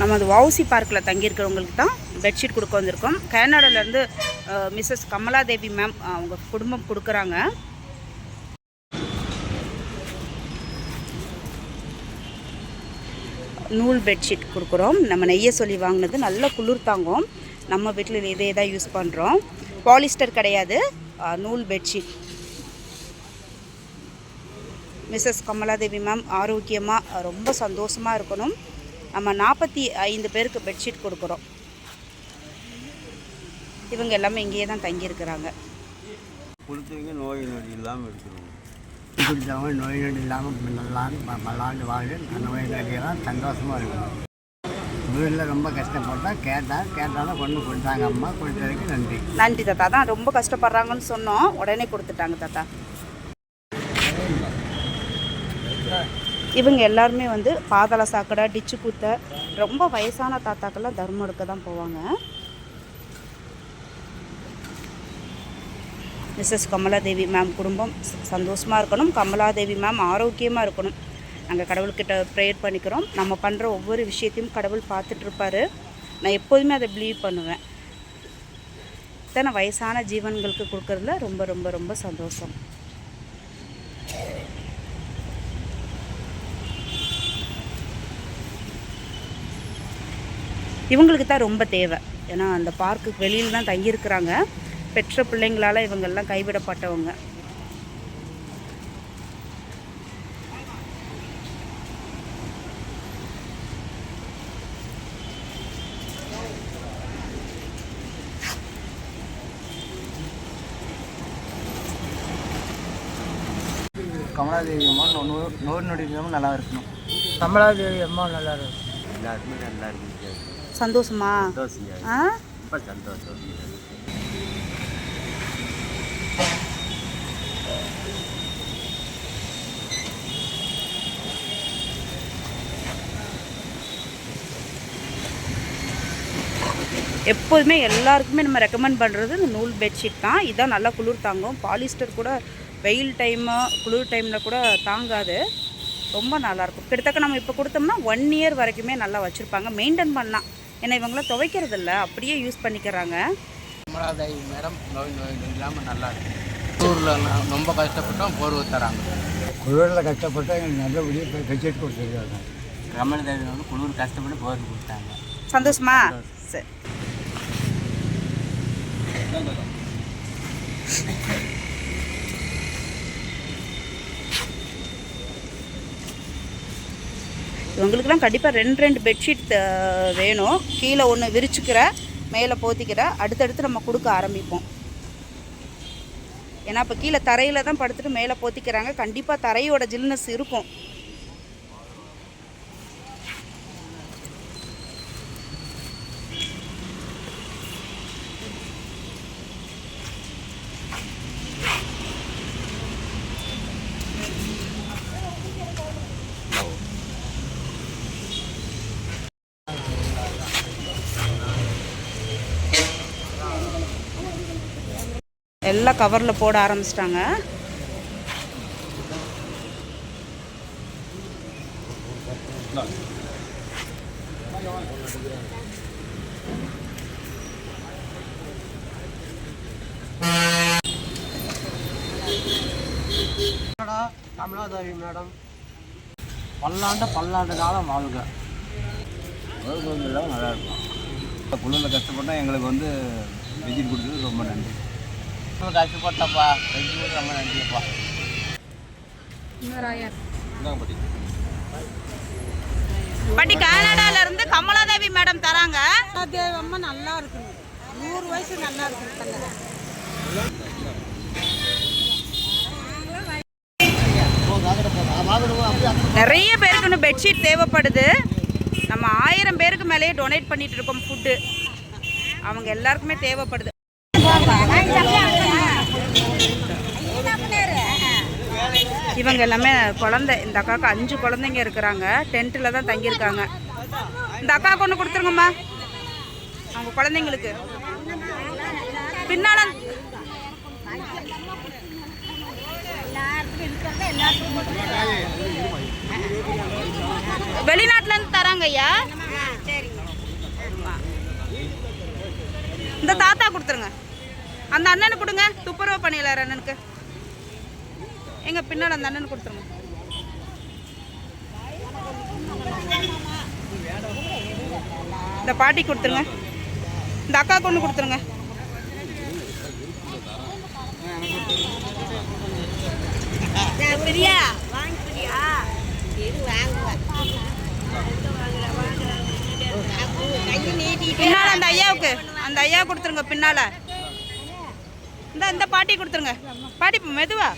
நம்ம அது வவுசி பார்க்கில் தங்கியிருக்கிறவங்களுக்கு தான் பெட்ஷீட் கொடுக்க வந்திருக்கோம். கனடாலேருந்து மிஸ்ஸஸ் கமலாதேவி மேம் அவங்க குடும்பம் கொடுக்குறாங்க. நூல் பெட்ஷீட் கொடுக்குறோம். நம்ம நெய்ய சொல்லி வாங்கினது நல்ல குளிர் தாங்கும். நம்ம வீட்டில் இதே தான் யூஸ் பண்ணுறோம் பாலிஸ்டர் கிடையாது. நூல் பெட்ஷீட் மிஸ்ஸஸ் கமலாதேவி மேம் ஆரோக்கியமாக ரொம்ப சந்தோஷமாக இருக்கணும். நம்ம நாற்பத்தி ஐந்து பேருக்கு பெட்ஷீட் கொடுக்குறோம். இவங்க எல்லாமே இங்கேயே தான் தங்கியிருக்கிறாங்க. கொடுத்தவங்க நோய் நொடி இல்லாமல் இருக்கணும். குடித்தவங்க நோய் நொடி இல்லாமல் நல்லாண்டு பல்லாண்டு வாழ் நோய் நொடியெல்லாம் சந்தோஷமாக இருக்கணும். வீட்டில் ரொம்ப கஷ்டப்பட்டா கேட்டால் கேட்டாலும் கொண்டு கொடுத்தாங்க அம்மா கொடுத்ததுக்கு நன்றி. நன்றி தாத்தா. தான் ரொம்ப கஷ்டப்படுறாங்கன்னு சொன்னோம். உடனே கொடுத்துட்டாங்க தாத்தா. இவங்க எல்லாருமே வந்து பாதாள சாக்கடை டிச்சு குத்த ரொம்ப வயசான தாத்தாக்கெல்லாம் தர்மம் எடுக்க தான் போவாங்க. மிஸ்ஸஸ் கமலாதேவி மேம் குடும்பம் சந்தோஷமாக இருக்கணும். கமலாதேவி மேம் ஆரோக்கியமாக இருக்கணும். நாங்கள் கடவுள்கிட்ட ப்ரேயர் பண்ணிக்கிறோம். நம்ம பண்ணுற ஒவ்வொரு விஷயத்தையும் கடவுள் பார்த்துட்ருப்பாரு நான் எப்போதுமே அதை பிலீவ் பண்ணுவேன். இத்தனை வயசான ஜீவன்களுக்கு கொடுக்கறதுல ரொம்ப ரொம்ப ரொம்ப சந்தோஷம். இவங்களுக்கு தான் ரொம்ப தேவை. ஏன்னா அந்த பார்க்குக்கு வெளியில் தான் தங்கியிருக்கிறாங்க. பெற்ற பிள்ளைங்களால் இவங்கெல்லாம் கைவிடப்பட்டவங்க. கமலாதேவி அம்மா நோய் நோய் நொடி இல்லாமல் நல்லா இருக்கணும். கமலாதேவி அம்மா நல்லா இருக்கும் எல்லாருமே நல்லா இருக்கு சந்தோஷமா? ஆ? எப்போதுமே எல்லாருக்குமே நம்ம ரெக்கமெண்ட் பண்ணுறது இந்த நூல் பெட்ஷீட் தான். இதான் நல்லா குளிர் தாங்கும். பாலிஸ்டர் கூட வெயில் டைமு குளிர் டைமில் கூட தாங்காது. ரொம்ப நல்லாயிருக்கும் கிட்டத்தட்ட நம்ம இப்போ கொடுத்தோம்னா ஒன் இயர் வரைக்குமே நல்லா வச்சுருப்பாங்க. மெயின்டைன் பண்ணலாம். ஏன்னா இவங்களாம் துவைக்கிறது இல்ல அப்படியே யூஸ் பண்ணிக்கிறாங்க. கமலாதேவி மேடம் நோய் நோய் இல்லாமல் நல்லா இருக்கும் ஊரில் ரொம்ப கஷ்டப்பட்டோம் போர்வை தராங்க. குளிரில் கஷ்டப்பட்டு எங்களுக்கு நல்லபடியாக பெட்ஷீட் கொடுத்துருக்காங்க. கமலதேவி வந்து குளிர் கஷ்டப்பட்டு போர் கொடுத்தாங்க. சந்தோஷமா. சரி. இவங்களுக்குலாம் கண்டிப்பாக ரெண்டு ரெண்டு பெட்ஷீட் வேணும். கீழே ஒன்று விரிச்சுக்கிற மேலே போத்திக்கிற அடுத்தடுத்து நம்ம கொடுக்க ஆரம்பிப்போம். ஏன்னா இப்போ கீழே தரையில் தான் படுத்துட்டு மேலே போத்திக்கிறாங்க. கண்டிப்பாக தரையோட ஜில்னஸ் இருக்கும். எல்லாம் கவரில் போட ஆரம்பிச்சிட்டாங்க. கமலாதேவி மேடம்? பல்லாண்டு பல்லாண்டு காலம் வாழ்க. நல்லா இருக்கும் குளிரில் கஷ்டப்பட்டால் எங்களுக்கு வந்து விஜிட் கொடுத்தது ரொம்ப நன்றி. ரொம்ப கஷ்டப்பட்டப்பா ரெண்டு ரொம்ப நன்றிப்பா பாட்டி. கனடால இருந்து கமலாதேவி மேடம் தராங்க. தேவம்மா நல்லா இருக்கணும் நூறு வயசு நல்லா இருக்கணும் நிறைய பேருக்கு இன்னும் பெட்ஷீட் தேவைப்படுது. நம்ம ஆயிரம் பேருக்கு மேலேயே டொனேட் பண்ணிட்டு இருக்கோம் ஃபுட்டு அவங்க எல்லாருக்குமே தேவைப்படுது. இவங்க எல்லாமே குழந்தை. இந்த அக்காவுக்கு அஞ்சு குழந்தைங்க இருக்கிறாங்க. டென்ட்டில் தான் தங்கியிருக்காங்க. இந்த அக்காவுக்கு ஒன்று கொடுத்துருங்கம்மா. அவங்க குழந்தைங்களுக்கு. பின்னால். வெளிநாட்டிலேருந்து தராங்க ஐயா. இந்த தாத்தா கொடுத்துருங்க. அந்த அண்ணனுக்கு கொடுங்க. துப்புரவு பணியாளர் அண்ணனுக்கு. எங்க பின்னால் அந்த அண்ணனுக்கு கொடுத்துருங்க. இந்த பாட்டி கொடுத்துருங்க. இந்த அக்கா கொண்டு கொடுத்துருங்க. பின்னால அந்த ஐயாவுக்கு. அந்த ஐயா கொடுத்துருங்க பின்னால. இந்த இந்த பாட்டி கொடுத்துருங்க. பாட்டி மெதுவா.